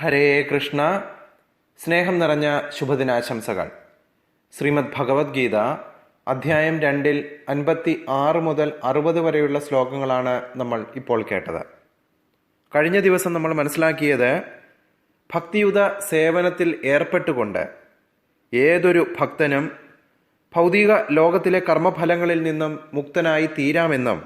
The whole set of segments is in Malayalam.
ഹരേ കൃഷ്ണ. സ്നേഹം നിറഞ്ഞ ശുഭദിനാശംസകൾ. ശ്രീമദ് ഭഗവത്ഗീത അധ്യായം രണ്ടിൽ അൻപത്തി ആറ് മുതൽ അറുപത് വരെയുള്ള ശ്ലോകങ്ങളാണ് നമ്മൾ ഇപ്പോൾ കേട്ടത്. കഴിഞ്ഞ ദിവസം നമ്മൾ മനസ്സിലാക്കിയത് ഭക്തിയുത സേവനത്തിൽ ഏർപ്പെട്ടുകൊണ്ട് ഏതൊരു ഭക്തനും ഭൗതിക ലോകത്തിലെ കർമ്മഫലങ്ങളിൽ നിന്നും മുക്തനായി തീരാമെന്നും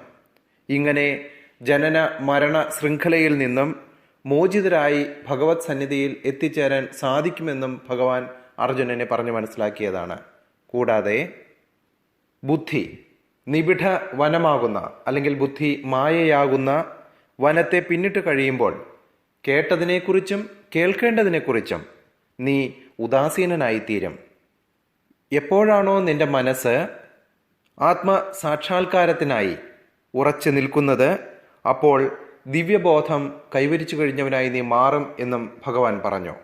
ഇങ്ങനെ ജനന മരണ ശൃംഖലയിൽ നിന്നും മോചിതരായി ഭഗവത് സന്നിധിയിൽ എത്തിച്ചേരാൻ സാധിക്കുമെന്നും ഭഗവാൻ അർജുനനെ പറഞ്ഞു മനസ്സിലാക്കിയതാണ്. കൂടാതെ ബുദ്ധി നിബിഡ വനമാകുന്ന അല്ലെങ്കിൽ ബുദ്ധി മായയാകുന്ന വനത്തെ പിന്നിട്ട് കഴിയുമ്പോൾ കേട്ടതിനെക്കുറിച്ചും കേൾക്കേണ്ടതിനെക്കുറിച്ചും നീ ഉദാസീനനായിത്തീരും. എപ്പോഴാണോ നിന്റെ മനസ്സ് ആത്മസാക്ഷാത്കാരത്തിനായി ഉറച്ചു നിൽക്കുന്നത് അപ്പോൾ ദിവ്യബോധം കൈവരിച്ചു കഴിഞ്ഞവനായി നീ മാറും എന്നും ഭഗവാൻ പറഞ്ഞു.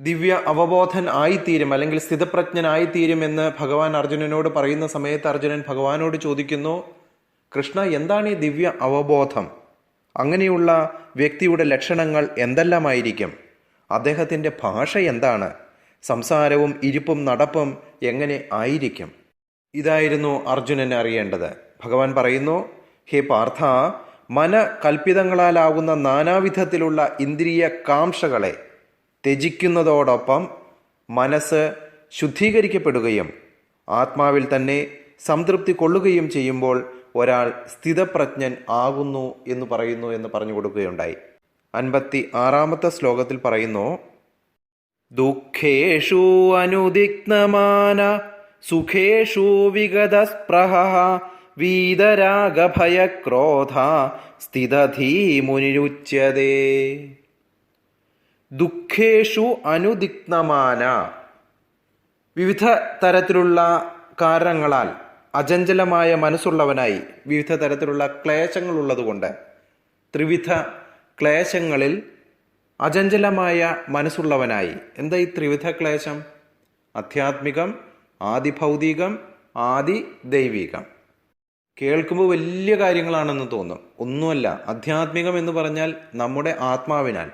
ദിവ്യ അവബോധൻ ആയിത്തീരും അല്ലെങ്കിൽ സ്ഥിതപ്രജ്ഞനായിത്തീരും എന്ന് ഭഗവാൻ അർജുനനോട് പറയുന്ന സമയത്ത് അർജുനൻ ഭഗവാനോട് ചോദിക്കുന്നു കൃഷ്ണ എന്താണ് ഈ ദിവ്യ അവബോധം? അങ്ങനെയുള്ള വ്യക്തിയുടെ ലക്ഷണങ്ങൾ എന്തെല്ലാമായിരിക്കും? അദ്ദേഹത്തിന്റെ ഭാഷ എന്താണ്? സംസാരവും ഇരിപ്പും നടപ്പും എങ്ങനെ ആയിരിക്കും? ഇതായിരുന്നു അർജുനൻ അറിയേണ്ടത്. ഭഗവാൻ പറയുന്നു ഹേ പാർത്ഥ മന കൽപ്പിതങ്ങളാലാകുന്ന നാനാവിധത്തിലുള്ള ഇന്ദ്രിയ കാംക്ഷകളെ ത്യജിക്കുന്നതോടൊപ്പം മനസ്സ് ശുദ്ധീകരിക്കപ്പെടുകയും ആത്മാവിൽ തന്നെ സംതൃപ്തി കൊള്ളുകയും ചെയ്യുമ്പോൾ ഒരാൾ സ്ഥിതപ്രജ്ഞൻ ആകുന്നു എന്ന് പറയുന്നു എന്ന് പറഞ്ഞു കൊടുക്കുകയുണ്ടായി. അൻപത്തി ആറാമത്തെ ശ്ലോകത്തിൽ പറയുന്നു ദുഃഖേഷു അനുദിഗ്നമാന സുഖേഷു വിഗതസ്പൃഹ വീതരാഗഭയക്രോധ സ്ഥിതധീമുനിരുച്യതേ. ദുഃഖേഷു അനുദിഗ്നമാന. വിവിധ തരത്തിലുള്ള കാരണങ്ങളാൽ അചഞ്ചലമായ മനസ്സുള്ളവനായി വിവിധ തരത്തിലുള്ള ക്ലേശങ്ങൾ ഉള്ളതുകൊണ്ട് ത്രിവിധ ക്ലേശങ്ങളിൽ അചഞ്ചലമായ മനസ്സുള്ളവനായി. എന്താ ഈ ത്രിവിധ ക്ലേശം? ആധ്യാത്മികം ആദിഭൗതികം ആദി ദൈവികം കേൾക്കുമ്പോൾ വലിയ കാര്യങ്ങളാണെന്ന് തോന്നും. ഒന്നുമല്ല അധ്യാത്മികം എന്ന് പറഞ്ഞാൽ നമ്മുടെ ആത്മാവിനാൽ.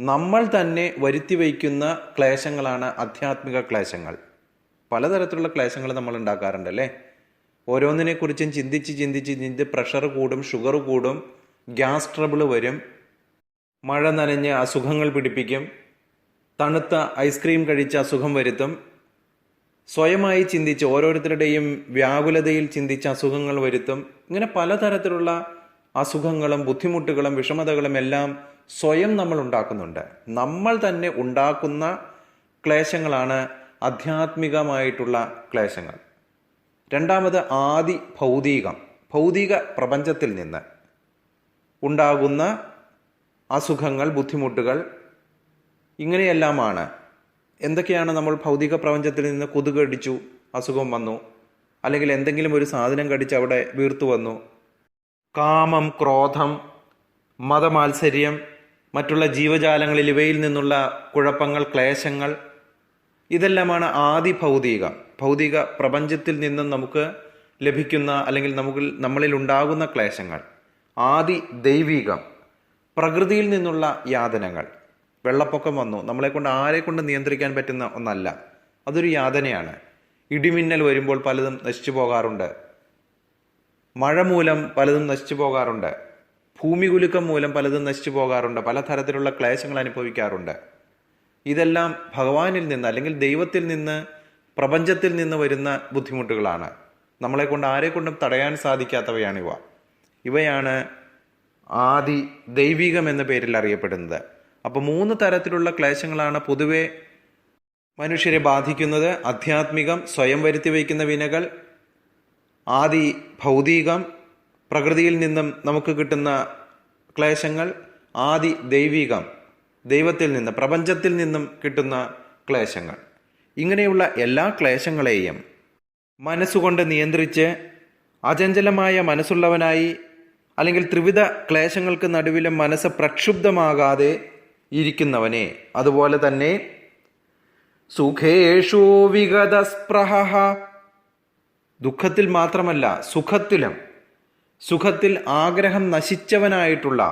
നമ്മൾ തന്നെ വരുത്തി വയ്ക്കുന്ന ക്ലേശങ്ങളാണ് ആധ്യാത്മിക ക്ലേശങ്ങൾ. പലതരത്തിലുള്ള ക്ലേശങ്ങൾ നമ്മൾ ഉണ്ടാക്കാറുണ്ട് അല്ലേ? ഓരോന്നിനെക്കുറിച്ചും ചിന്തിച്ച് ചിന്തിച്ച് ചിന്തിച്ച് പ്രഷർ കൂടും ഷുഗർ കൂടും ഗ്യാസ് ട്രബിൾ വരും. മഴ നനഞ്ഞ് അസുഖങ്ങൾ പിടിപ്പിക്കും. തണുത്ത ഐസ്ക്രീം കഴിച്ച് അസുഖം വരുത്തും. സ്വയമായി ചിന്തിച്ച് ഓരോരുത്തരുടെയും വ്യാകുലതയിൽ ചിന്തിച്ച് അസുഖങ്ങൾ വരുത്തും. ഇങ്ങനെ പലതരത്തിലുള്ള അസുഖങ്ങളും ബുദ്ധിമുട്ടുകളും വിഷമതകളും എല്ലാം സ്വയം നമ്മൾ ഉണ്ടാക്കുന്നുണ്ട്. നമ്മൾ തന്നെ ഉണ്ടാക്കുന്ന ക്ലേശങ്ങളാണ് ആധ്യാത്മികമായിട്ടുള്ള ക്ലേശങ്ങൾ. രണ്ടാമത് ആദി ഭൗതികം. ഭൗതിക പ്രപഞ്ചത്തിൽ നിന്ന് ഉണ്ടാകുന്ന അസുഖങ്ങൾ ബുദ്ധിമുട്ടുകൾ ഇങ്ങനെയെല്ലാമാണ്. എന്തൊക്കെയാണ് നമ്മൾ ഭൗതിക പ്രപഞ്ചത്തിൽ നിന്ന് കൊതുക് കടിച്ചു അസുഖം വന്നു? അല്ലെങ്കിൽ എന്തെങ്കിലും ഒരു സാധനം കടിച്ച് അവിടെ വീർത്തു വന്നു? കാമം ക്രോധം മതമാത്സര്യം മറ്റുള്ള ജീവജാലങ്ങളിൽ ഇവയിൽ നിന്നുള്ള കുഴപ്പങ്ങൾ ക്ലേശങ്ങൾ ഇതെല്ലാമാണ് ആദി ഭൗതിക ഭൗതിക പ്രപഞ്ചത്തിൽ നിന്നും നമുക്ക് ലഭിക്കുന്ന അല്ലെങ്കിൽ നമുക്ക് നമ്മളിൽ ഉണ്ടാകുന്ന ക്ലേശങ്ങൾ. ആദി ദൈവികം പ്രകൃതിയിൽ നിന്നുള്ള യാതനകൾ. വെള്ളപ്പൊക്കം വന്നു. നമ്മളെ കൊണ്ട് ആരെ കൊണ്ട് നിയന്ത്രിക്കാൻ പറ്റുന്ന ഒന്നല്ല. അതൊരു യാതനയാണ്. ഇടിമിന്നൽ വരുമ്പോൾ പലതും നശിച്ചു പോകാറുണ്ട്. മഴ മൂലം പലതും നശിച്ചു പോകാറുണ്ട്. ഭൂമി കുലുക്കം മൂലം പലതും നശിച്ചു പോകാറുണ്ട്. പലതരത്തിലുള്ള ക്ലേശങ്ങൾ അനുഭവിക്കാറുണ്ട്. ഇതെല്ലാം ഭഗവാനിൽ നിന്ന് അല്ലെങ്കിൽ ദൈവത്തിൽ നിന്ന് പ്രപഞ്ചത്തിൽ നിന്ന് വരുന്ന ബുദ്ധിമുട്ടുകളാണ്. നമ്മളെ കൊണ്ട് ആരെ കൊണ്ടും തടയാൻ സാധിക്കാത്തവയാണിവ ഇവയാണ് ആദി ദൈവികം എന്ന പേരിൽ അറിയപ്പെടുന്നത്. അപ്പോൾ മൂന്ന് തരത്തിലുള്ള ക്ലേശങ്ങളാണ് പൊതുവെ മനുഷ്യരെ ബാധിക്കുന്നത്. ആധ്യാത്മികം സ്വയം വരുത്തി വയ്ക്കുന്ന വിനകൾ ആദി ഭൗതികം പ്രകൃതിയിൽ നിന്നും നമുക്ക് കിട്ടുന്ന ക്ലേശങ്ങൾ ആദി ദൈവികം ദൈവത്തിൽ നിന്ന് പ്രപഞ്ചത്തിൽ നിന്നും കിട്ടുന്ന ക്ലേശങ്ങൾ. ഇങ്ങനെയുള്ള എല്ലാ ക്ലേശങ്ങളെയും മനസ്സുകൊണ്ട് നിയന്ത്രിച്ച് അചഞ്ചലമായ മനസ്സുള്ളവനായി അല്ലെങ്കിൽ ത്രിവിധ ക്ലേശങ്ങൾക്ക് നടുവിലും മനസ്സ് പ്രക്ഷുബ്ധമാകാതെ ഇരിക്കുന്നവനെ. അതുപോലെ തന്നെ സുഖേഷു വിഗതസ്പ്രഹ ദുഃഖത്തിൽ മാത്രമല്ല സുഖത്തിലും സുഖത്തിൽ ആഗ്രഹം നശിച്ചവനായിട്ടുള്ള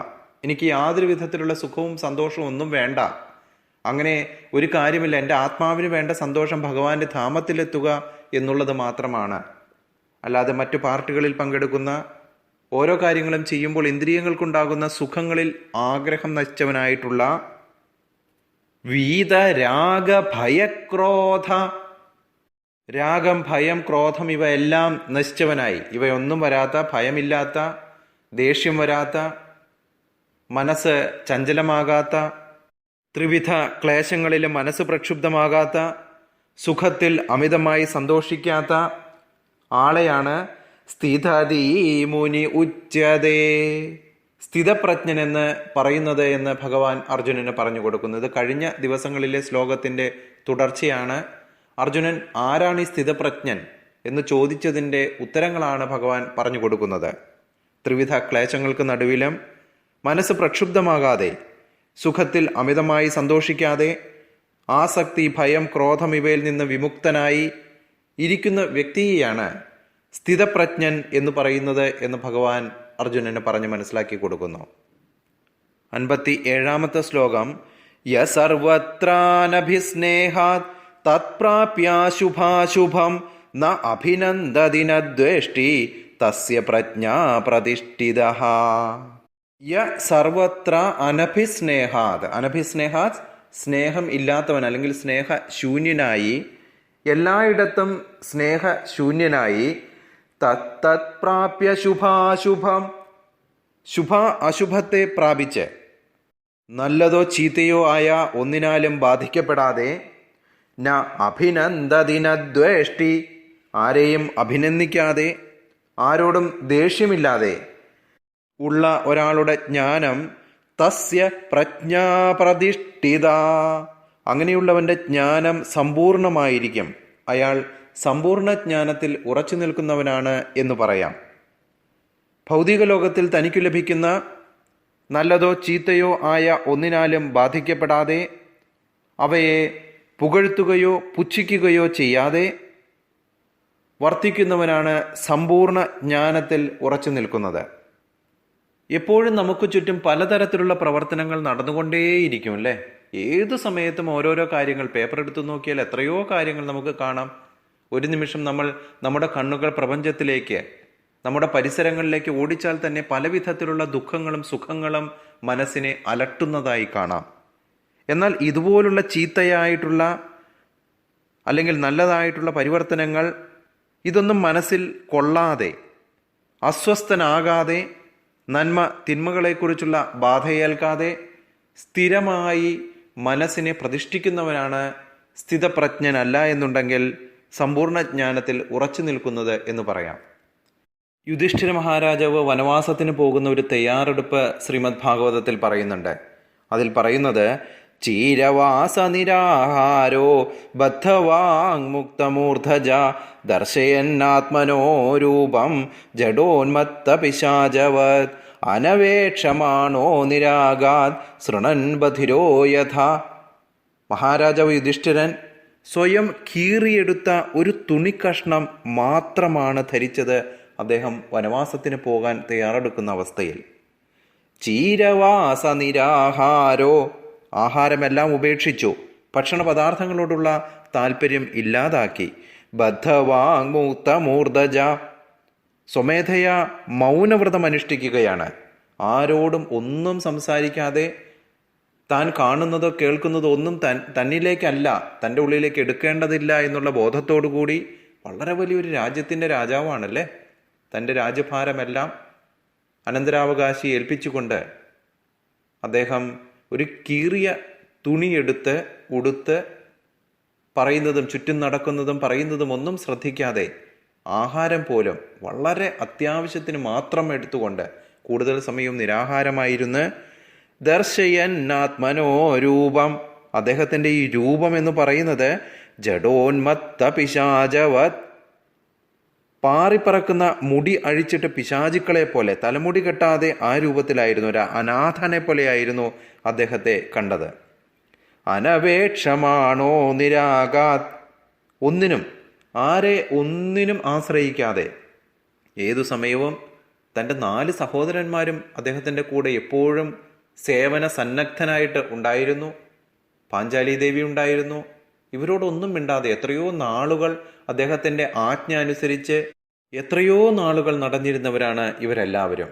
എനിക്ക് യാതൊരു വിധത്തിലുള്ള സുഖവും സന്തോഷവും ഒന്നും വേണ്ട. അങ്ങനെ ഒരു കാര്യമില്ല എന്റെ ആത്മാവിന് വേണ്ട സന്തോഷം ഭഗവാന്റെ ധാമത്തിലെത്തുക എന്നുള്ളത് മാത്രമാണ്. അല്ലാതെ മറ്റു പാർട്ടികളിൽ പങ്കെടുക്കുന്ന ഓരോ കാര്യങ്ങളും ചെയ്യുമ്പോൾ ഇന്ദ്രിയങ്ങൾക്കുണ്ടാകുന്ന സുഖങ്ങളിൽ ആഗ്രഹം നശിച്ചവനായിട്ടുള്ള വീത രാഗ ഭയക്രോധ രാഗം ഭയം ക്രോധം ഇവയെല്ലാം നശിച്ചവനായി. ഇവയൊന്നും വരാത്ത ഭയമില്ലാത്ത ദേഷ്യം വരാത്ത മനസ്സ് ചഞ്ചലമാകാത്ത ത്രിവിധ ക്ലേശങ്ങളിൽ മനസ്സ് പ്രക്ഷുബ്ധമാകാത്ത സുഖത്തിൽ അമിതമായി സന്തോഷിക്കാത്ത ആളെയാണ് സ്ഥിതതീ മുനി ഉച്ചതേ. സ്ഥിതപ്രജ്ഞൻ എന്ന് പറയുന്നത് എന്ന് ഭഗവാൻ അർജുനന് പറഞ്ഞു കൊടുക്കുന്നത് കഴിഞ്ഞ ദിവസങ്ങളിലെ ശ്ലോകത്തിന്റെ തുടർച്ചയാണ്. അർജുനൻ ആരാണ് ഈ സ്ഥിതപ്രജ്ഞൻ എന്ന് ചോദിച്ചതിന്റെ ഉത്തരങ്ങളാണ് ഭഗവാൻ പറഞ്ഞു കൊടുക്കുന്നത്. ത്രിവിധ ക്ലേശങ്ങൾക്ക് നടുവിലും മനസ്സ് പ്രക്ഷുബ്ധമാകാതെ സുഖത്തിൽ അമിതമായി സന്തോഷിക്കാതെ ആസക്തി ഭയം ക്രോധം ഇവയിൽ നിന്ന് വിമുക്തനായി ഇരിക്കുന്ന വ്യക്തിയെയാണ് സ്ഥിതപ്രജ്ഞൻ എന്ന് പറയുന്നത് എന്ന് ഭഗവാൻ അർജുനന് പറഞ്ഞ് മനസ്സിലാക്കി കൊടുക്കുന്നു. അൻപത്തി ഏഴാമത്തെ ശ്ലോകം യ സർവത്രാനഭിസ്നേഹാത് തത്പ്രാപ്യാശുഭാശുഭം ന അഭിനന്ദദിനദ്വേഷ്ടി തസ്യ പ്രജ്ഞാ പ്രതിഷ്ഠിത. യ സർവത്ര അനഭിസ്നേഹാത് അനഭിസ്നേഹാത് സ്നേഹം ഇല്ലാത്തവൻ അല്ലെങ്കിൽ സ്നേഹ ശൂന്യനായി എല്ലായിടത്തും സ്നേഹ ശൂന്യനായി തത്തത്പ്രാപ്യ ശുഭാശുഭം. ശുഭ അശുഭത്തെ പ്രാപിച്ച് നല്ലതോ ചീത്തയോ ആയ ഒന്നിനാലും ബാധിക്കപ്പെടാതെ ന അഭിനന്ദദിനദ്വേഷ്ടി ആരെയും അഭിനന്ദിക്കാതെ ആരോടും ദേഷ്യമില്ലാതെ ഉള്ള ഒരാളുടെ ജ്ഞാനം തസ്യ പ്രജ്ഞാപ്രതിഷ്ഠിത. അങ്ങനെയുള്ളവന്റെ ജ്ഞാനം സമ്പൂർണമായിരിക്കും. അയാൾ സമ്പൂർണ ജ്ഞാനത്തിൽ ഉറച്ചു നിൽക്കുന്നവനാണ് എന്ന് പറയാം. ഭൗതിക ലോകത്തിൽ തനിക്ക് ലഭിക്കുന്ന നല്ലതോ ചീത്തയോ ആയ ഒന്നിനാലും ബാധിക്കപ്പെടാതെ അവയെ പുകഴ്ത്തുകയോ പുച്ഛിക്കുകയോ ചെയ്യാതെ വർത്തിക്കുന്നവനാണ് സമ്പൂർണ ജ്ഞാനത്തിൽ ഉറച്ചു നിൽക്കുന്നത്. എപ്പോഴും നമുക്ക് ചുറ്റും പലതരത്തിലുള്ള പ്രവർത്തനങ്ങൾ നടന്നുകൊണ്ടേയിരിക്കും അല്ലേ? ഏത് സമയത്തും ഓരോരോ കാര്യങ്ങൾ പേപ്പർ എടുത്തു നോക്കിയാൽ എത്രയോ കാര്യങ്ങൾ നമുക്ക് കാണാം. ഒരു നിമിഷം നമ്മൾ നമ്മുടെ കണ്ണുകൾ പ്രപഞ്ചത്തിലേക്ക് നമ്മുടെ പരിസരങ്ങളിലേക്ക് ഓടിച്ചാൽ തന്നെ പലവിധത്തിലുള്ള ദുഃഖങ്ങളും സുഖങ്ങളും മനസ്സിനെ അലട്ടുന്നതായി കാണാം. എന്നാൽ ഇതുപോലുള്ള ചീത്തയായിട്ടുള്ള അല്ലെങ്കിൽ നല്ലതായിട്ടുള്ള പരിവർത്തനങ്ങൾ ഇതൊന്നും മനസ്സിൽ കൊള്ളാതെ അസ്വസ്ഥനാകാതെ നന്മ തിന്മകളെക്കുറിച്ചുള്ള ബാധയേൽക്കാതെ സ്ഥിരമായി മനസ്സിനെ പ്രതിഷ്ഠിക്കുന്നവനാണ് സ്ഥിതപ്രജ്ഞനല്ല എന്നുണ്ടെങ്കിൽ സമ്പൂർണ ജ്ഞാനത്തിൽ ഉറച്ചു നിൽക്കുന്നത് എന്ന് പറയാം. യുധിഷ്ഠിര മഹാരാജാവ് വനവാസത്തിന് പോകുന്ന ഒരു തയ്യാറെടുപ്പ് ശ്രീമദ് ഭാഗവതത്തിൽ പറയുന്നുണ്ട്. അതിൽ പറയുന്നത് ചീരവാസ നിരാഹാരോ ബദ്ധവാങ്മുക്തമൂർധജ ദർശയന്നാത്മനോ രൂപം ജഡോന്മത്ത പിശാചവത് അനവേക്ഷമാണോ നിരാഗാത് ശൃണൻ ബധിരോ യഥ. മഹാരാജാവ് യുധിഷ്ഠിരൻ സ്വയം കീറിയെടുത്ത ഒരു തുണിക്കഷ്ണം മാത്രമാണ് ധരിച്ചത് അദ്ദേഹം വനവാസത്തിന് പോകാൻ തയ്യാറെടുക്കുന്ന അവസ്ഥയിൽ. ചീരവാസ നിരാഹാരോ? ആഹാരമെല്ലാം ഉപേക്ഷിച്ചു. ഭക്ഷണ പദാർത്ഥങ്ങളോടുള്ള താല്പര്യം ഇല്ലാതാക്കി. ബദ്ധവാങ്മൂത്ത മൂർധജ. സ്വമേധയാ മൗനവ്രതം അനുഷ്ഠിക്കുകയാണ് ആരോടും ഒന്നും സംസാരിക്കാതെ താൻ കാണുന്നതോ കേൾക്കുന്നതോ ഒന്നും തൻ തന്നിലേക്കല്ല തന്റെ ഉള്ളിലേക്ക് എടുക്കേണ്ടതില്ല എന്നുള്ള ബോധത്തോടു കൂടി വളരെ വലിയൊരു രാജ്യത്തിന്റെ രാജാവാണല്ലേ? തന്റെ രാജ്യഭാരമെല്ലാം അനന്തരാവകാശി ഏൽപ്പിച്ചുകൊണ്ട് അദ്ദേഹം ഒരു കീറിയ തുണിയെടുത്ത് ഉടുത്ത് പറയുന്നതും ചുറ്റും നടക്കുന്നതും പറയുന്നതും ഒന്നും ശ്രദ്ധിക്കാതെ ആഹാരം പോലും വളരെ അത്യാവശ്യത്തിന് മാത്രം എടുത്തുകൊണ്ട് കൂടുതൽ സമയവും നിരാഹാരമായിരുന്ന് ദർശയന്നാത്മനോ ആത്മനോരൂപം അദ്ദേഹത്തിന്റെ ഈ രൂപം എന്ന് പറയുന്നത് ജഡോന്മത്ത പിശാചവത്. പാറിപ്പറക്കുന്ന മുടി അഴിച്ചിട്ട് പിശാചുക്കളെ പോലെ തലമുടി കെട്ടാതെ ആ രൂപത്തിലായിരുന്നു ഒരു അനാഥനെ പോലെയായിരുന്നു അദ്ദേഹത്തെ കണ്ടത്. അനപേക്ഷമാണോ നിരാകാത് ഒന്നിനും ആരെ ഒന്നിനും ആശ്രയിക്കാതെ. ഏതു സമയവും തന്റെ നാല് സഹോദരന്മാരും അദ്ദേഹത്തിന്റെ കൂടെ എപ്പോഴും സേവന സന്നദ്ധനായിട്ട് ഉണ്ടായിരുന്നു. പാഞ്ചാലി ദേവി ഉണ്ടായിരുന്നു. ഇവരോടൊന്നും മിണ്ടാതെ എത്രയോ നാളുകൾ അദ്ദേഹത്തിന്റെ ആജ്ഞ അനുസരിച്ച് എത്രയോ നാളുകൾ നടന്നിരുന്നവരാണ് ഇവരെല്ലാവരും.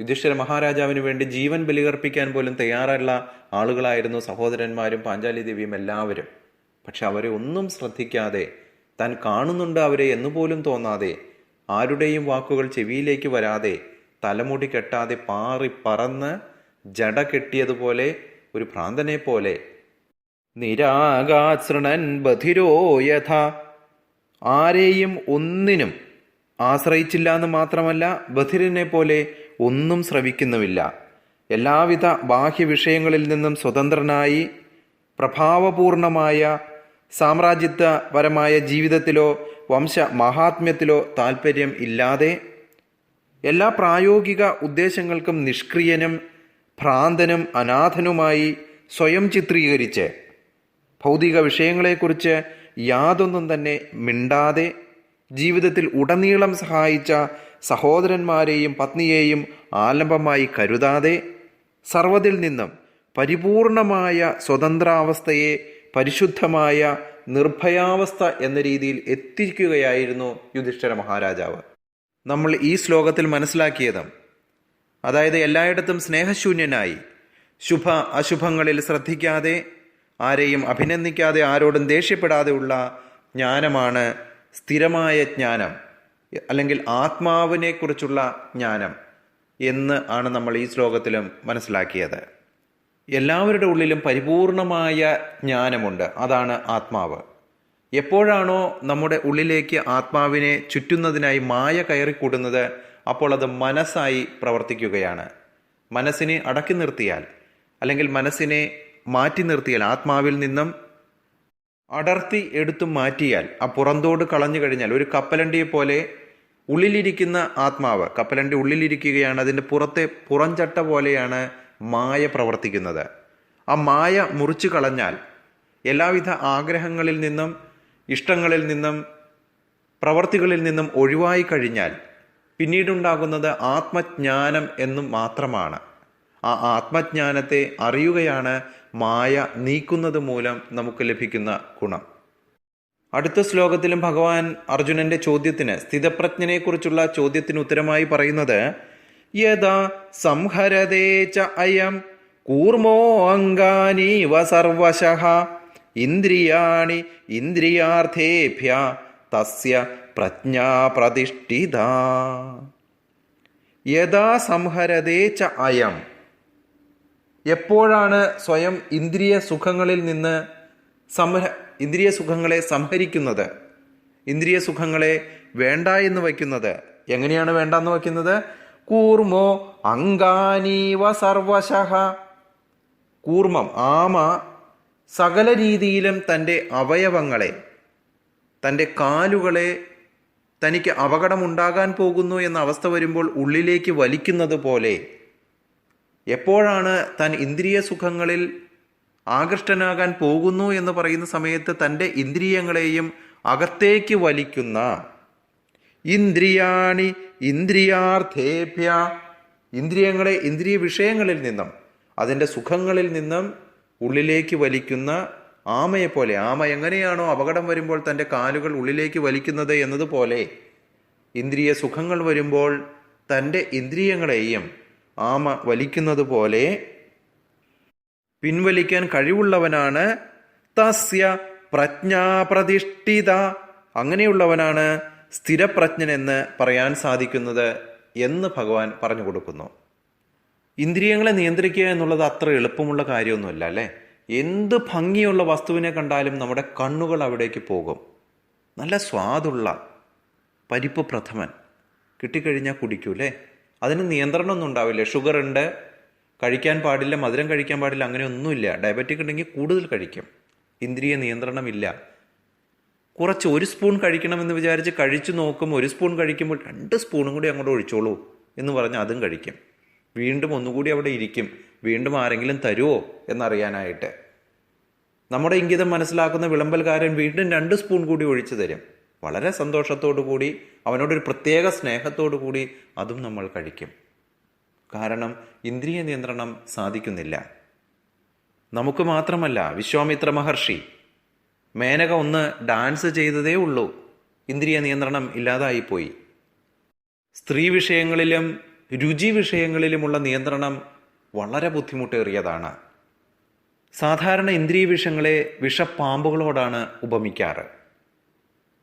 യുധിഷ്ഠിര മഹാരാജാവിന് വേണ്ടി ജീവൻ ബലികർപ്പിക്കാൻ പോലും തയ്യാറുള്ള ആളുകളായിരുന്നു സഹോദരന്മാരും പാഞ്ചാലി ദേവിയും എല്ലാവരും. പക്ഷെ അവരെ ഒന്നും ശ്രദ്ധിക്കാതെ താൻ കാണുന്നുണ്ട് അവരെ എന്നുപോലും തോന്നാതെ ആരുടെയും വാക്കുകൾ ചെവിയിലേക്ക് വരാതെ തലമുടി കെട്ടാതെ പാറി പറന്ന് ജട കെട്ടിയതുപോലെ ഒരു ഭ്രാന്തനെ പോലെ നിരാകാശ്രണൻ ബധിരോ യഥ. ആരെയും ഒന്നിനും ആശ്രയിച്ചില്ല എന്ന് മാത്രമല്ല ബധിരനെ പോലെ ഒന്നും ശ്രവിക്കുന്നുമില്ല. എല്ലാവിധ ബാഹ്യ വിഷയങ്ങളിൽ നിന്നും സ്വതന്ത്രനായി പ്രഭാവപൂർണമായ സാമ്രാജ്യത്വപരമായ ജീവിതത്തിലോ വംശ മഹാത്മ്യത്തിലോ താല്പര്യം ഇല്ലാതെ എല്ലാ പ്രായോഗിക ഉദ്ദേശങ്ങൾക്കും നിഷ്ക്രിയനും ഭ്രാന്തനും അനാഥനുമായി സ്വയം ചിത്രീകരിച്ച് ഭൗതിക വിഷയങ്ങളെക്കുറിച്ച് യാതൊന്നും തന്നെ മിണ്ടാതെ ജീവിതത്തിൽ ഉടനീളം സഹായിച്ച സഹോദരന്മാരെയും പത്നിയെയും ആലംബമായി കരുതാതെ സർവതിൽ നിന്നും പരിപൂർണമായ സ്വതന്ത്രാവസ്ഥയെ പരിശുദ്ധമായ നിർഭയാവസ്ഥ എന്ന രീതിയിൽ എത്തിക്കുകയായിരുന്നു യുധിഷ്ഠിര മഹാരാജാവ്. നമ്മൾ ഈ ശ്ലോകത്തിൽ മനസ്സിലാക്കിയതും അതായത് എല്ലായിടത്തും സ്നേഹശൂന്യനായി. ശുഭ അശുഭങ്ങളിൽ ശ്രദ്ധിക്കാതെ ആരെയും അഭിനന്ദിക്കാതെ ആരോടും ദേഷ്യപ്പെടാതെയുള്ള ജ്ഞാനമാണ് സ്ഥിരമായ ജ്ഞാനം അല്ലെങ്കിൽ ആത്മാവിനെക്കുറിച്ചുള്ള ജ്ഞാനം എന്ന് ആണ് നമ്മൾ ഈ ശ്ലോകത്തിലും മനസ്സിലാക്കിയത്. എല്ലാവരുടെ ഉള്ളിലും പരിപൂർണമായ ജ്ഞാനമുണ്ട്. അതാണ് ആത്മാവ്. എപ്പോഴാണോ നമ്മുടെ ഉള്ളിലേക്ക് ആത്മാവിനെ ചുറ്റുന്നതിനായി മായ കയറിക്കൂടുന്നത് അപ്പോൾ അത് മനസ്സായി പ്രവർത്തിക്കുകയാണ്. മനസ്സിനെ അടക്കി നിർത്തിയാൽ അല്ലെങ്കിൽ മനസ്സിനെ മാറ്റി നിർത്തിയാൽ ആത്മാവിൽ നിന്നും അടർത്തി എടുത്തു മാറ്റിയാൽ ആ പുറന്തോട് കളഞ്ഞു കഴിഞ്ഞാൽ ഒരു കപ്പലണ്ടിയെ പോലെ ഉള്ളിലിരിക്കുന്ന ആത്മാവ് കപ്പലണ്ടി ഉള്ളിലിരിക്കുകയാണ് അതിന്റെ പുറത്തെ പുറംചട്ട പോലെയാണ് മായ പ്രവർത്തിക്കുന്നത്. ആ മായ മുറിച്ചു കളഞ്ഞാൽ എല്ലാവിധ ആഗ്രഹങ്ങളിൽ നിന്നും ഇഷ്ടങ്ങളിൽ നിന്നും പ്രവർത്തികളിൽ നിന്നും ഒഴിവായി കഴിഞ്ഞാൽ പിന്നീടുണ്ടാകുന്നത് ആത്മജ്ഞാനം എന്നും മാത്രമാണ്. ആ ആത്മജ്ഞാനത്തെ അറിയുകയാണ് മായ നീക്കുന്നത് മൂലം നമുക്ക് ലഭിക്കുന്ന ഗുണം. അടുത്ത ശ്ലോകത്തിലും ഭഗവാൻ അർജുനന്റെ ചോദ്യത്തിന് സ്ഥിതപ്രജ്ഞനെക്കുറിച്ചുള്ള ചോദ്യത്തിന് ഉത്തരമായി പറയുന്നത് യഥാ സംഹരതേ ച അയം കൂർമോ അംഗാനീവ സർവശ. ഇന്ദ്രിയാണി ഇന്ദ്രിയാർത്ഥേഭ്യ തസ്യ പ്രജ്ഞാ പ്രതിഷ്ഠിത. യഥാ സംഹരതേ ച അയം. എപ്പോഴാണ് സ്വയം ഇന്ദ്രിയ സുഖങ്ങളിൽ നിന്ന് സംഹ ഇന്ദ്രിയ സുഖങ്ങളെ സംഹരിക്കുന്നത്? ഇന്ദ്രിയ സുഖങ്ങളെ വേണ്ട എന്ന് വയ്ക്കുന്നത്. എങ്ങനെയാണ് വേണ്ട എന്ന് വയ്ക്കുന്നത്? കൂർമോ അങ്കാനീവ സർവശഃ. കൂർമ്മം ആമ സകല രീതിയിലും തന്റെ അവയവങ്ങളെ തന്റെ കാലുകളെ തനിക്ക് അപകടമുണ്ടാകാൻ പോകുന്നു എന്ന അവസ്ഥ വരുമ്പോൾ ഉള്ളിലേക്ക് വലിക്കുന്നത് പോലെ എപ്പോഴാണ് താൻ ഇന്ദ്രിയ സുഖങ്ങളിൽ ആകൃഷ്ടനാകാൻ പോകുന്നു എന്ന് പറയുന്ന സമയത്ത് തന്റെ ഇന്ദ്രിയങ്ങളെയും അകത്തേക്ക് വലിക്കുന്ന ഇന്ദ്രിയാണി ഇന്ദ്രിയാർത്ഥേഭ്യ ഇന്ദ്രിയങ്ങളെ ഇന്ദ്രിയ വിഷയങ്ങളിൽ നിന്നും അതിന്റെ സുഖങ്ങളിൽ നിന്നും ഉള്ളിലേക്ക് വലിക്കുന്ന ആമയെപ്പോലെ ആമ എങ്ങനെയാണോ അപകടം വരുമ്പോൾ തന്റെ കാലുകൾ ഉള്ളിലേക്ക് വലിക്കുന്നത് എന്നതുപോലെ ഇന്ദ്രിയ സുഖങ്ങൾ വരുമ്പോൾ തന്റെ ഇന്ദ്രിയങ്ങളെയും ആമ വലിക്കുന്നത് പോലെ പിൻവലിക്കാൻ കഴിവുള്ളവനാണ് തസ്യ പ്രജ്ഞാപ്രതിഷ്ഠിത. അങ്ങനെയുള്ളവനാണ് സ്ഥിരപ്രജ്ഞൻ എന്ന് പറയാൻ സാധിക്കുന്നത് എന്ന് ഭഗവാൻ പറഞ്ഞു കൊടുക്കുന്നു. ഇന്ദ്രിയങ്ങളെ നിയന്ത്രിക്കുക എന്നുള്ളത് അത്ര എളുപ്പമുള്ള കാര്യമൊന്നുമല്ല അല്ലേ? എന്ത് ഭംഗിയുള്ള വസ്തുവിനെ കണ്ടാലും നമ്മുടെ കണ്ണുകൾ അവിടേക്ക് പോകും. നല്ല സ്വാദുള്ള പരിപ്പ് പ്രഥമൻ. കിട്ടിക്കഴിഞ്ഞാൽ കുടിക്കൂലേ? അതിന് നിയന്ത്രണമൊന്നും ഉണ്ടാവില്ല. ഷുഗർ ഉണ്ട് കഴിക്കാൻ പാടില്ല മധുരം കഴിക്കാൻ പാടില്ല അങ്ങനെ ഒന്നുമില്ല ഡയബറ്റിക് ഉണ്ടെങ്കിൽ കൂടുതൽ കഴിക്കും. ഇന്ദ്രിയ നിയന്ത്രണമില്ല. കുറച്ച് ഒരു സ്പൂൺ കഴിക്കണമെന്ന് വിചാരിച്ച് കഴിച്ചു നോക്കും. ഒരു സ്പൂൺ കഴിക്കുമ്പോൾ രണ്ട് സ്പൂണും കൂടി അങ്ങോട്ട് ഒഴിച്ചോളൂ എന്ന് പറഞ്ഞ് അതും കഴിക്കും. വീണ്ടും ഒന്നുകൂടി അവിടെ ഇരിക്കും. വീണ്ടും ആരെങ്കിലും തരുമോ എന്നറിയാനായിട്ട്. നമ്മുടെ ഇംഗിതം മനസ്സിലാക്കുന്ന വിളമ്പൽക്കാരൻ വീണ്ടും രണ്ട് സ്പൂൺ കൂടി ഒഴിച്ചു തരും. വളരെ സന്തോഷത്തോടു കൂടി അവനോടൊരു പ്രത്യേക സ്നേഹത്തോടു കൂടി അതും നമ്മൾ കഴിക്കും. കാരണം ഇന്ദ്രിയ നിയന്ത്രണം സാധിക്കുന്നില്ല. നമുക്ക് മാത്രമല്ല വിശ്വാമിത്ര മഹർഷി മേനക ഒന്ന് ഡാൻസ് ചെയ്തതേ ഉള്ളൂ. ഇന്ദ്രിയ നിയന്ത്രണം ഇല്ലാതായിപ്പോയി. സ്ത്രീ വിഷയങ്ങളിലും രുചി വിഷയങ്ങളിലുമുള്ള നിയന്ത്രണം വളരെ ബുദ്ധിമുട്ടേറിയതാണ്. സാധാരണ ഇന്ദ്രിയ വിഷങ്ങളെ വിഷപ്പാമ്പുകളോടാണ് ഉപമിക്കാറ്.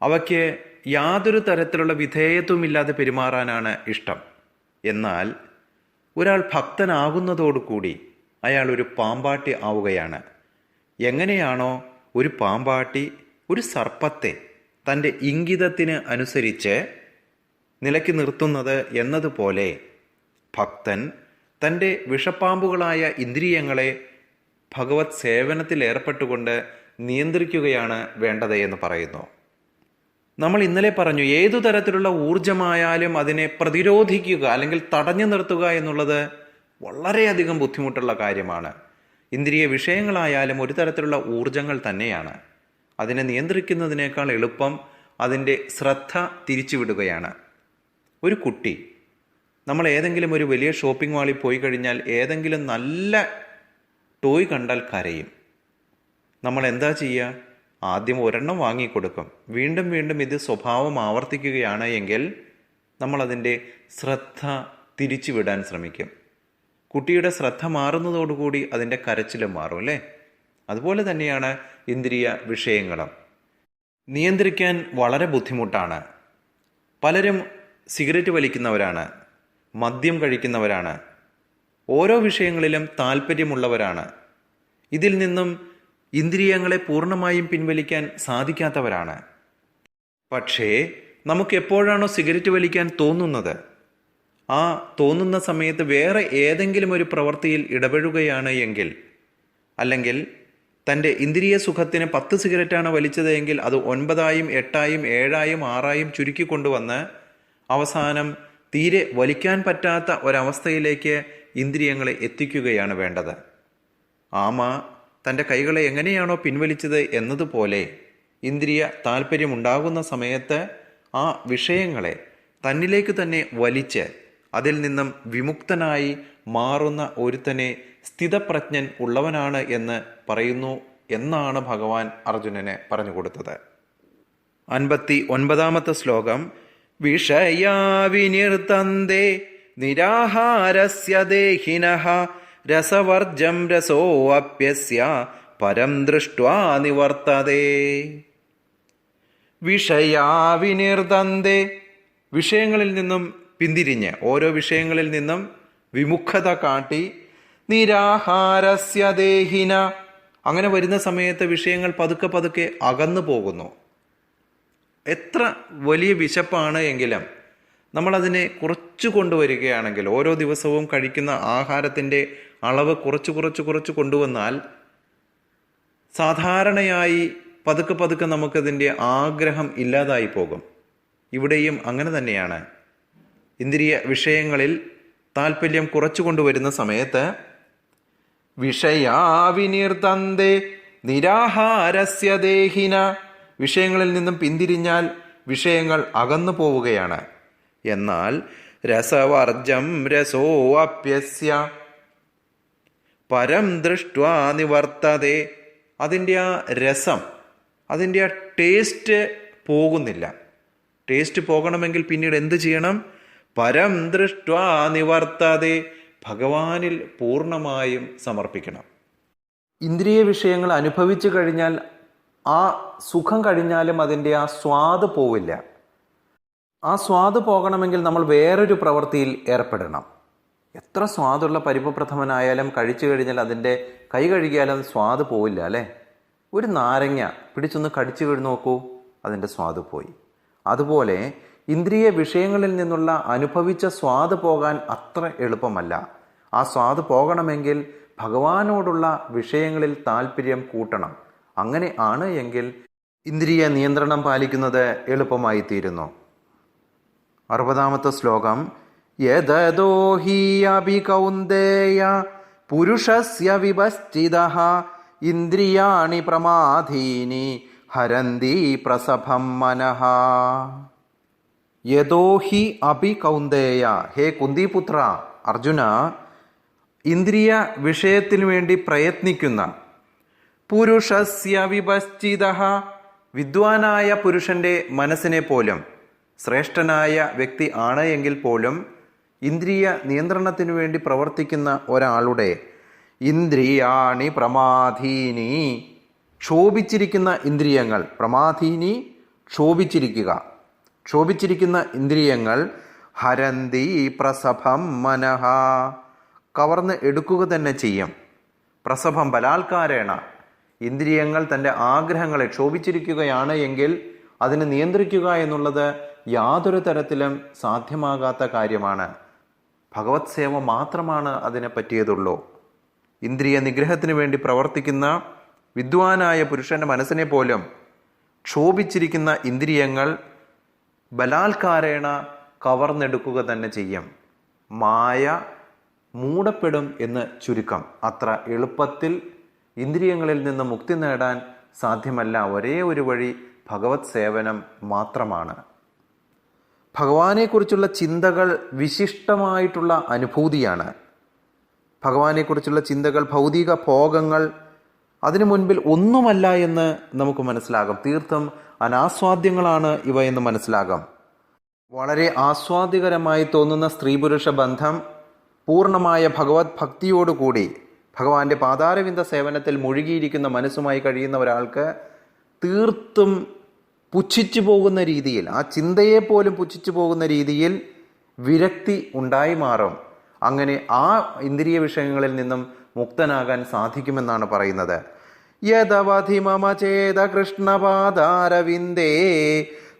അവയ്ക്ക് യാതൊരു തരത്തിലുള്ള വിധേയത്വമില്ലാതെ പെരുമാറാനാണ് ഇഷ്ടം. എന്നാൽ ഒരാൾ ഭക്തനാകുന്നതോടുകൂടി അയാൾ ഒരു പാമ്പാട്ടി ആവുകയാണ്. എങ്ങനെയാണോ ഒരു പാമ്പാട്ടി ഒരു സർപ്പത്തെ തന്റെ ഇംഗിതത്തിന് അനുസരിച്ച് നിലയ്ക്ക് നിർത്തുന്നത് എന്നതുപോലെ ഭക്തൻ തന്റെ വിഷപ്പാമ്പുകളായ ഇന്ദ്രിയങ്ങളെ ഭഗവത് സേവനത്തിൽ ഏർപ്പെട്ടുകൊണ്ട് നിയന്ത്രിക്കുകയാണ് വേണ്ടത് എന്ന് പറയുന്നു. നമ്മൾ ഇന്നലെ പറഞ്ഞു ഏതു തരത്തിലുള്ള ഊർജമായാലും അതിനെ പ്രതിരോധിക്കുക അല്ലെങ്കിൽ തടഞ്ഞു നിർത്തുക എന്നുള്ളത് വളരെയധികം ബുദ്ധിമുട്ടുള്ള കാര്യമാണ്. ഇന്ദ്രിയ വിഷയങ്ങളായാലും ഒരു തരത്തിലുള്ള ഊർജങ്ങൾ തന്നെയാണ്. അതിനെ നിയന്ത്രിക്കുന്നതിനേക്കാൾ എളുപ്പം അതിന്റെ ശ്രദ്ധ തിരിച്ചുവിടുകയാണ്. ഒരു കുട്ടി നമ്മൾ ഏതെങ്കിലും ഒരു വലിയ ഷോപ്പിംഗ് മാളിൽ പോയി കഴിഞ്ഞാൽ ഏതെങ്കിലും നല്ല ടോയ് കണ്ടാൽ കരയും. നമ്മൾ എന്താ ചെയ്യുക ആദ്യം ഒരെണ്ണം വാങ്ങിക്കൊടുക്കും. വീണ്ടും വീണ്ടും ഇത് സ്വഭാവം ആവർത്തിക്കുകയാണ് എങ്കിൽ നമ്മളതിന്റെ ശ്രദ്ധ തിരിച്ചുവിടാൻ ശ്രമിക്കും. കുട്ടിയുടെ ശ്രദ്ധ മാറുന്നതോടുകൂടി അതിന്റെ കരച്ചിലും മാറും അല്ലേ? അതുപോലെ തന്നെയാണ് ഇന്ദ്രിയ വിഷയങ്ങളും. നിയന്ത്രിക്കാൻ വളരെ ബുദ്ധിമുട്ടാണ്. പലരും സിഗരറ്റ് വലിക്കുന്നവരാണ്. മദ്യം കഴിക്കുന്നവരാണ്. ഓരോ വിഷയങ്ങളിലും താല്പര്യമുള്ളവരാണ് ഇതിൽ നിന്നും ഇന്ദ്രിയങ്ങളെ പൂർണമായും പിൻവലിക്കാൻ സാധിക്കാത്തവരാണ്. പക്ഷേ നമുക്ക് എപ്പോഴാണോ സിഗരറ്റ് വലിക്കാൻ തോന്നുന്നത്? ആ തോന്നുന്ന സമയത്ത് വേറെ ഏതെങ്കിലും ഒരു പ്രവൃത്തിയിൽ ഇടപെടുകയാണ് എങ്കിൽ അല്ലെങ്കിൽ തന്റെ ഇന്ദ്രിയ സുഖത്തിന് പത്ത് സിഗരറ്റാണ് വലിച്ചത് എങ്കിൽ അത് ഒൻപതായും എട്ടായും ഏഴായും ആറായും ചുരുക്കി കൊണ്ടുവന്ന് അവസാനം തീരെ വലിക്കാൻ പറ്റാത്ത ഒരവസ്ഥയിലേക്ക് ഇന്ദ്രിയങ്ങളെ എത്തിക്കുകയാണ് വേണ്ടത്. ആമ തന്റെ കൈകളെ എങ്ങനെയാണോ പിൻവലിച്ചത് എന്നതുപോലെ ഇന്ദ്രിയ താല്പര്യമുണ്ടാകുന്ന സമയത്ത് ആ വിഷയങ്ങളെ തന്നിലേക്ക് തന്നെ വലിച്ച് അതിൽ നിന്നും വിമുക്തനായി മാറുന്ന ഒരുത്തനെ സ്ഥിതപ്രജ്ഞൻ ഉള്ളവനാണ് എന്ന് പറയുന്നു എന്നാണ് ഭഗവാൻ അർജുനന് പറഞ്ഞു കൊടുത്തത്. അൻപത്തി ഒൻപതാമത്തെ ശ്ലോകം വിഷയാവിനിർത്തന്തേ നിരാഹാരസ്യ ദേഹിനഃ രസവർജം രസോऽപ്യസ്യ പരം ദൃഷ്ട്വാ നിവർത്തതേ. വിഷയാവിനിർദന്തേ വിഷയങ്ങളിൽ നിന്നും പിന്തിരിഞ്ഞ് ഓരോ വിഷയങ്ങളിൽ നിന്നും വിമുഖത കാട്ടി നിരാഹാരസ്യ ദേഹിന. അങ്ങനെ വരുന്ന സമയത്ത് വിഷയങ്ങൾ പതുക്കെ പതുക്കെ അകന്നു പോകുന്നു. എത്ര വലിയ വിശപ്പാണ് എങ്കിലും നമ്മളതിനെ കുറച്ച് കൊണ്ടുവരികയാണെങ്കിൽ ഓരോ ദിവസവും കഴിക്കുന്ന ആഹാരത്തിന്റെ അളവ് കുറച്ച് കുറച്ച് കുറച്ച് കൊണ്ടുവന്നാൽ സാധാരണയായി പതുക്കെ പതുക്കെ നമുക്കതിന്റെ ആഗ്രഹം ഇല്ലാതായി പോകും. ഇവിടെയും അങ്ങനെ തന്നെയാണ്. ഇന്ദ്രിയ വിഷയങ്ങളിൽ താല്പര്യം കുറച്ചു കൊണ്ടുവരുന്ന സമയത്ത് വിഷയാവിനിർത്തന്തേ നിരാഹാരസ്യ ദേഹിന വിഷയങ്ങളിൽ നിന്നും പിന്തിരിഞ്ഞാൽ വിഷയങ്ങൾ അകന്നു പോവുകയാണ്. എന്നാൽ രസവർജം രസോ അപ്യസ്യ. പരം ദൃഷ്ട്വാ നിവർത്തതേ. അതിന്റെ ആ രസം അതിന്റെ ആ ടേസ്റ്റ് പോകുന്നില്ല. ടേസ്റ്റ് പോകണമെങ്കിൽ പിന്നീട് എന്ത് ചെയ്യണം? പരം ദൃഷ്ട്വാ നിവർത്തതേ. ഭഗവാനിൽ പൂർണമായും സമർപ്പിക്കണം. ഇന്ദ്രിയ വിഷയങ്ങൾ അനുഭവിച്ചു കഴിഞ്ഞാൽ ആ സുഖം കഴിഞ്ഞാലും അതിന്റെ ആ സ്വാദ് പോവില്ല. ആ സ്വാദ് പോകണമെങ്കിൽ നമ്മൾ വേറൊരു പ്രവൃത്തിയിൽ ഏർപ്പെടണം. എത്ര സ്വാദുള്ള പരിപപ്രഥമനായാലും കഴിച്ചു കഴിഞ്ഞാൽ അതിന്റെ കൈ കഴുകിയാലും സ്വാദ് പോവില്ല അല്ലേ? ഒരു നാരങ്ങ പിടിച്ചൊന്ന് കടിച്ചു കഴിഞ്ഞ് നോക്കൂ അതിന്റെ സ്വാദ് പോയി. അതുപോലെ ഇന്ദ്രിയ വിഷയങ്ങളിൽ നിന്നുള്ള അനുഭവിച്ച സ്വാദ് പോകാൻ അത്ര എളുപ്പമല്ല. ആ സ്വാദ് പോകണമെങ്കിൽ ഭഗവാനോടുള്ള വിഷയങ്ങളിൽ താല്പര്യം കൂട്ടണം. അങ്ങനെ ആണ് എങ്കിൽ ഇന്ദ്രിയ നിയന്ത്രണം പാലിക്കുന്നത് എളുപ്പമായി തീരുന്നു അറുപതാമത്തെ ശ്ലോകം. യദോ ഹി കൗന്ദേയ പുരുഷസ്യ വിപശ്ചിത ഇന്ദ്രിയാണി പ്രമാധീനി ഹരന്തി പ്രസഭം മനഃ. യദോ ഹി അഭി കൗന്ദേയ ഹേ കുന്തിപുത്ര അർജുന ഇന്ദ്രിയ വിഷയത്തിനു വേണ്ടി പ്രയത്നിക്കുന്ന പുരുഷസ്യ വിപശ്ചിത വിദ്വാനായ പുരുഷന്റെ മനസ്സിനെ പോലും ശ്രേഷ്ഠനായ വ്യക്തി ആണ് എങ്കിൽ പോലും ഇന്ദ്രിയ നിയന്ത്രണത്തിനു വേണ്ടി പ്രവർത്തിക്കുന്ന ഒരാളുടെ ഇന്ദ്രിയാണി പ്രമാധീനി. ക്ഷോഭിച്ചിരിക്കുന്ന ഇന്ദ്രിയങ്ങൾ പ്രമാധീനി ക്ഷോഭിച്ചിരിക്കുക. ക്ഷോഭിച്ചിരിക്കുന്ന ഇന്ദ്രിയങ്ങൾ ഹരന്തി പ്രസഭം മനഃ. കവർന്ന് എടുക്കുക തന്നെ ചെയ്യും. പ്രസഭം ബലാത്കാരേണ ഇന്ദ്രിയങ്ങൾ തന്റെ ആഗ്രഹങ്ങളെ ക്ഷോഭിച്ചിരിക്കുകയാണ് എങ്കിൽ അതിനെ നിയന്ത്രിക്കുക എന്നുള്ളത് യാതൊരു തരത്തിലും സാധ്യമാകാത്ത കാര്യമാണ്. ഭഗവത് സേവ മാത്രമാണ് അതിനെ പറ്റിയതുള്ളൂ. ഇന്ദ്രിയ നിഗ്രഹത്തിന് വേണ്ടി പ്രവർത്തിക്കുന്ന വിദ്വാനായ പുരുഷന്റെ മനസ്സിനെ പോലും ക്ഷോഭിച്ചിരിക്കുന്ന ഇന്ദ്രിയങ്ങൾ ബലാത്കാരേണ കവർന്നെടുക്കുക തന്നെ ചെയ്യും. മായ മൂടപ്പെടും എന്ന് ചുരുക്കം. അത്ര എളുപ്പത്തിൽ ഇന്ദ്രിയങ്ങളിൽ നിന്ന് മുക്തി നേടാൻ സാധ്യമല്ല ഒരേ ഒരു വഴി ഭഗവത് സേവനം മാത്രമാണ്. ഭഗവാനെക്കുറിച്ചുള്ള ചിന്തകൾ വിശിഷ്ടമായിട്ടുള്ള അനുഭൂതിയാണ്. ഭഗവാനെക്കുറിച്ചുള്ള ചിന്തകൾ ഭൗതിക ഭോഗങ്ങൾ അതിനു മുൻപിൽ ഒന്നുമല്ല എന്ന് നമുക്ക് മനസ്സിലാകും. തീർത്ഥം അനാസ്വാദ്യങ്ങളാണ് ഇവ എന്ന് മനസ്സിലാകാം. വളരെ ആസ്വാദ്യകരമായി തോന്നുന്ന സ്ത്രീ പുരുഷ ബന്ധം പൂർണമായ ഭഗവത് ഭക്തിയോടുകൂടി ഭഗവാന്റെ പാതാരവിന്ദ സേവനത്തിൽ മുഴുകിയിരിക്കുന്ന മനസ്സുമായി കഴിയുന്ന ഒരാൾക്ക് തീർത്തും പുച്ഛിച്ചു പോകുന്ന രീതിയിൽ ആ ചിന്തയെ പോലും പുച്ഛിച്ചു പോകുന്ന രീതിയിൽ വിരക്തി ഉണ്ടായി മാറും. അങ്ങനെ ആ ഇന്ദ്രിയ വിഷയങ്ങളിൽ നിന്നും മുക്തനാകാൻ സാധിക്കുമെന്നാണ് പറയുന്നത്. യഥവധി മമ ചേത കൃഷ്ണപാദാരവിന്ദേ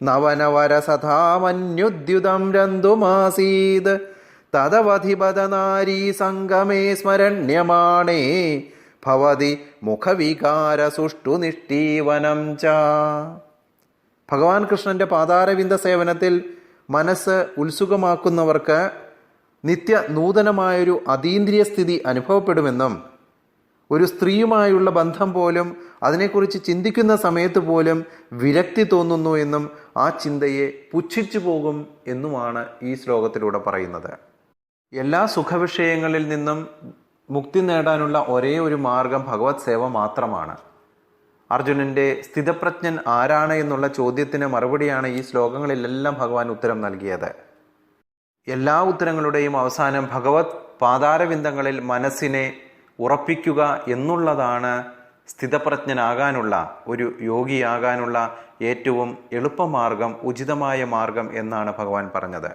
നവനവര സഥാമന്യുദ്യുതം രന്തുമാസീത് തദവധിപദനാരീ സംഗമേ സ്മരണ്യമാണേ. ഭവതി മുഖവികാര സുഷ്ടുനിഷ്ഠീവനം ച. ഭഗവാൻ കൃഷ്ണന്റെ പാതാരവിന്ദ സേവനത്തിൽ മനസ്സ് ഉത്സുകമാക്കുന്നവർക്ക് നിത്യ നൂതനമായൊരു അതീന്ദ്രിയ സ്ഥിതി അനുഭവപ്പെടുമെന്നും ഒരു സ്ത്രീയുമായുള്ള ബന്ധം പോലും അതിനെക്കുറിച്ച് ചിന്തിക്കുന്ന സമയത്ത് പോലും വിരക്തി തോന്നുന്നു എന്നും ആ ചിന്തയെ പുച്ഛിച്ചു പോകും എന്നുമാണ് ഈ ശ്ലോകത്തിലൂടെ പറയുന്നത്. എല്ലാ സുഖവിഷയങ്ങളിൽ നിന്നും മുക്തി നേടാനുള്ള ഒരേ ഒരു മാർഗം ഭഗവത് സേവ മാത്രമാണ്. അർജുനന്റെ സ്ഥിതപ്രജ്ഞൻ ആരാണ് എന്നുള്ള ചോദ്യത്തിന് മറുപടിയാണ് ഈ ശ്ലോകങ്ങളിലെല്ലാം ഭഗവാൻ ഉത്തരം നൽകിയത്. എല്ലാ ഉത്തരങ്ങളുടെയും അവസാനം ഭഗവത് പാതാരവിന്ദങ്ങളിൽ മനസ്സിനെ ഉറപ്പിക്കുക എന്നുള്ളതാണ് സ്ഥിതപ്രജ്ഞനാകാനുള്ള ഒരു യോഗിയാകാനുള്ള ഏറ്റവും എളുപ്പമാർഗം ഉചിതമായ മാർഗം എന്നാണ് ഭഗവാൻ പറഞ്ഞത്.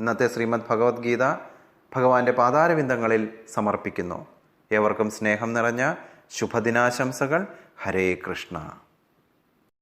ഇന്നത്തെ ശ്രീമദ് ഭഗവത്ഗീത ഭഗവാന്റെ പാതാരവിന്ദങ്ങളിൽ സമർപ്പിക്കുന്നു. ഏവർക്കും സ്നേഹം നിറഞ്ഞ ശുഭദിനാശംസകൾ. ഹരേ കൃഷ്ണ.